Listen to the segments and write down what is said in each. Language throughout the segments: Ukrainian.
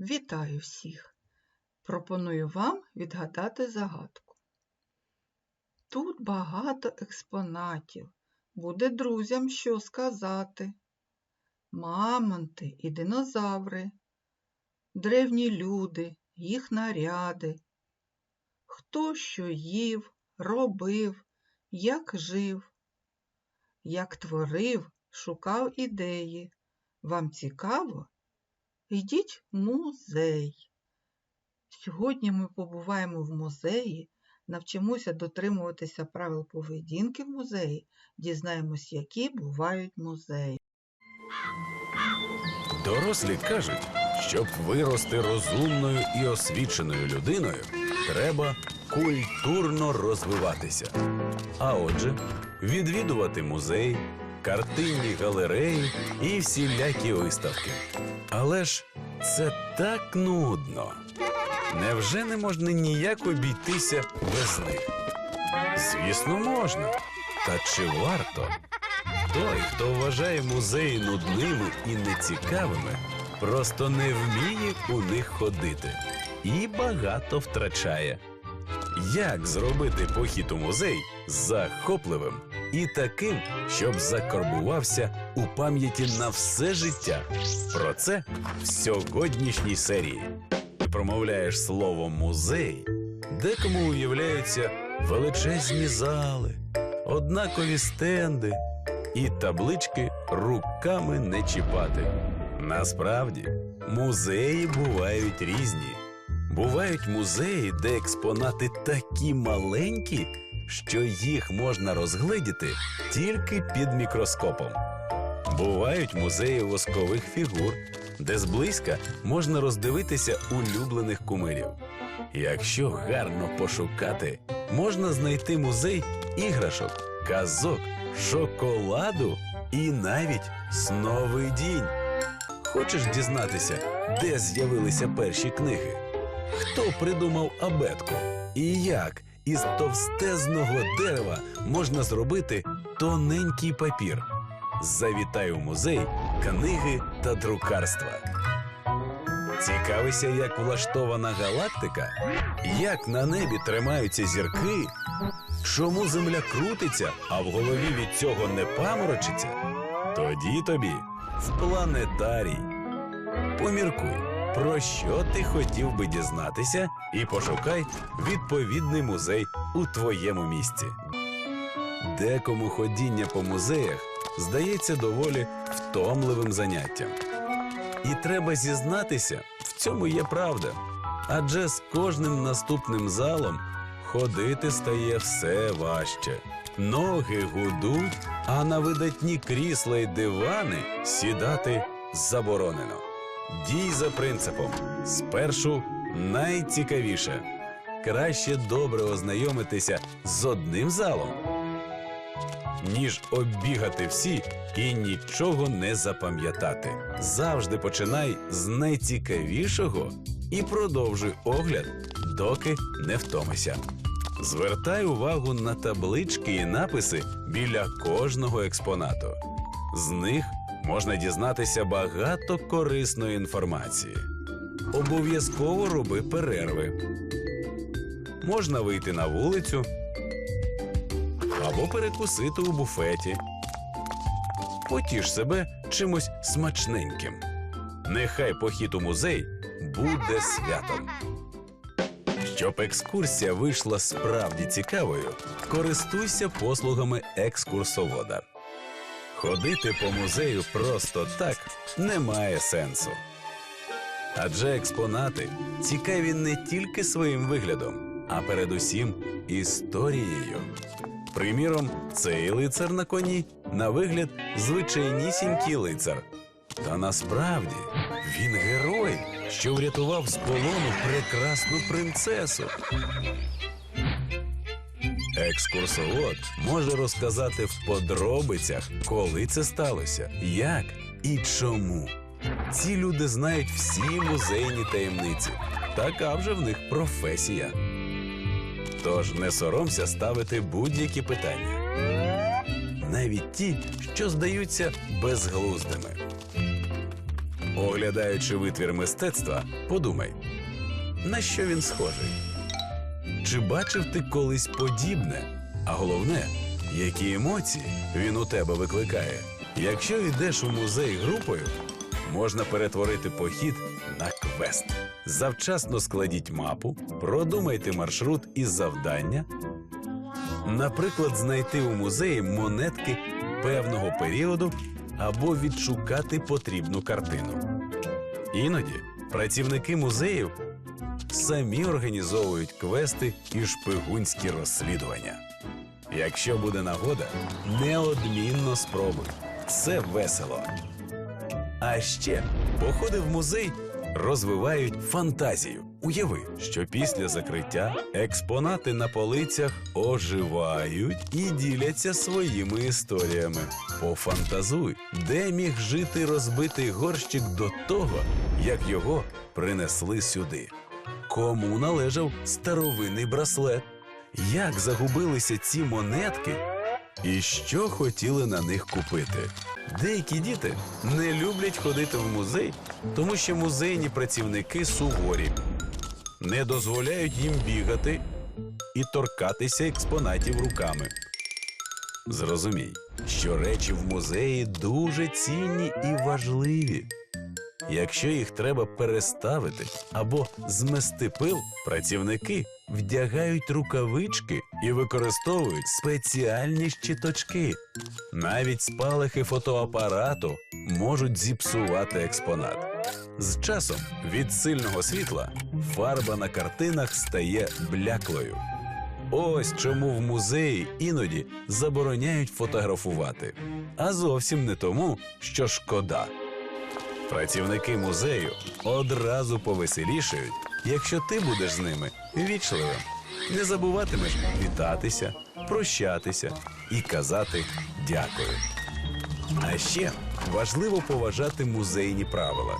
Вітаю всіх! Пропоную вам відгадати загадку. Тут багато експонатів. Буде друзям що сказати. Мамонти і динозаври, древні люди, їх наряди. Хто що їв, робив, як жив, як творив, шукав ідеї. Вам цікаво? Йдіть в музей. Сьогодні ми побуваємо в музеї, навчимося дотримуватися правил поведінки в музеї, дізнаємось, які бувають музеї. Дорослі кажуть, щоб вирости розумною і освіченою людиною, треба культурно розвиватися. А отже, відвідувати музей, картинні галереї і всілякі виставки. Але ж це так нудно. Невже не можна ніяк обійтися без них? Звісно, можна. Та чи варто? Той, хто вважає музеї нудними і нецікавими, просто не вміє у них ходити і багато втрачає. Як зробити похід у музей захопливим і таким, щоб закарбувався у пам'яті на все життя? Про це в сьогоднішній серії. Промовляєш слово музей, декому уявляються величезні зали, однакові стенди і таблички руками не чіпати. Насправді, музеї бувають різні. Бувають музеї, де експонати такі маленькі, що їх можна розгледіти тільки під мікроскопом. Бувають музеї воскових фігур, де зблизька можна роздивитися улюблених кумирів. Якщо гарно пошукати, можна знайти музей іграшок, казок, шоколаду і навіть сновидінь. Хочеш дізнатися, де з'явилися перші книги? Хто придумав абетку? І як із товстезного дерева можна зробити тоненький папір? Завітай у музей книги та друкарства. Цікавися, як влаштована галактика, як на небі тримаються зірки, чому земля крутиться, а в голові від цього не паморочиться? Тоді тобі в планетарій. Поміркуй, про що ти хотів би дізнатися, і пошукай відповідний музей у твоєму місці. Декому ходіння по музеях здається доволі втомливим заняттям. І треба зізнатися, в цьому є правда. Адже з кожним наступним залом ходити стає все важче. Ноги гудуть, а на видатні крісла й дивани сідати заборонено. Дій за принципом: спершу найцікавіше. Краще добре ознайомитися з одним залом, ніж оббігати всі і нічого не запам'ятати. Завжди починай з найцікавішого і продовжуй огляд, доки не втомишся. Звертай увагу на таблички і написи біля кожного експонату. З них можна дізнатися багато корисної інформації. Обов'язково роби перерви. Можна вийти на вулицю або перекусити у буфеті. Потіш себе чимось смачненьким. Нехай похід у музей буде святом. Щоб екскурсія вийшла справді цікавою, користуйся послугами екскурсовода. Ходити по музею просто так немає сенсу. Адже експонати цікаві не тільки своїм виглядом, а передусім історією. Приміром, цей лицар на коні на вигляд звичайнісінький лицар. Та насправді він герой, що врятував з полону прекрасну принцесу. Екскурсовод може розказати в подробицях, коли це сталося, як і чому. Ці люди знають всі музейні таємниці. Така вже в них професія. Тож не соромся ставити будь-які питання, навіть ті, що здаються безглуздими. Оглядаючи витвір мистецтва, подумай, на що він схожий? Чи бачив ти колись подібне? А головне, які емоції він у тебе викликає? Якщо йдеш у музей групою, можна перетворити похід на квест. Завчасно складіть мапу, продумайте маршрут і завдання. Наприклад, знайти у музеї монетки певного періоду або відшукати потрібну картину. Іноді працівники музеїв самі організовують квести і шпигунські розслідування. Якщо буде нагода, неодмінно спробуй. Це весело. А ще походи в музей розвивають фантазію. Уяви, що після закриття експонати на полицях оживають і діляться своїми історіями. Пофантазуй, де міг жити розбитий горщик до того, як його принесли сюди. Кому належав старовинний браслет? Як загубилися ці монетки? І що хотіли на них купити? Деякі діти не люблять ходити в музей, тому що музейні працівники суворі, не дозволяють їм бігати і торкатися експонатів руками. Зрозумій, що речі в музеї дуже цінні і важливі. Якщо їх треба переставити або змести пил, працівники вдягають рукавички і використовують спеціальні щиточки. Навіть спалахи фотоапарату можуть зіпсувати експонат. З часом від сильного світла фарба на картинах стає бляклою. Ось чому в музеї іноді забороняють фотографувати, а зовсім не тому, що шкода. Працівники музею одразу повеселішають, якщо ти будеш з ними вічливим. Не забуватимеш вітатися, прощатися і казати дякую. А ще важливо поважати музейні правила.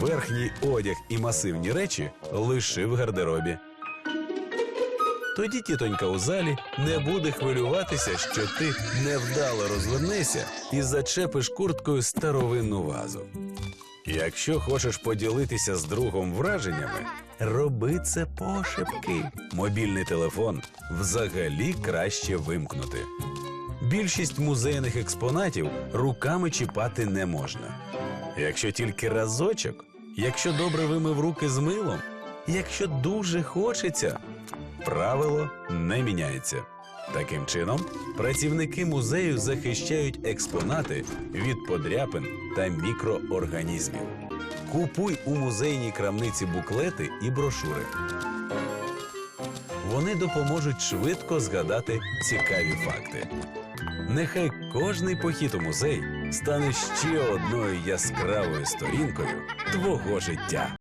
Верхній одяг і масивні речі лиши в гардеробі. Тоді тітонька у залі не буде хвилюватися, що ти невдало розвернешся і зачепиш курткою старовинну вазу. Якщо хочеш поділитися з другом враженнями, роби це пошепки. Мобільний телефон взагалі краще вимкнути. Більшість музейних експонатів руками чіпати не можна. Якщо тільки разочок, якщо добре вимив руки з милом, якщо дуже хочеться, правило не міняється. Таким чином, працівники музею захищають експонати від подряпин та мікроорганізмів. Купуй у музейній крамниці буклети і брошури. Вони допоможуть швидко згадати цікаві факти. Нехай кожний похід у музей стане ще одною яскравою сторінкою твого життя.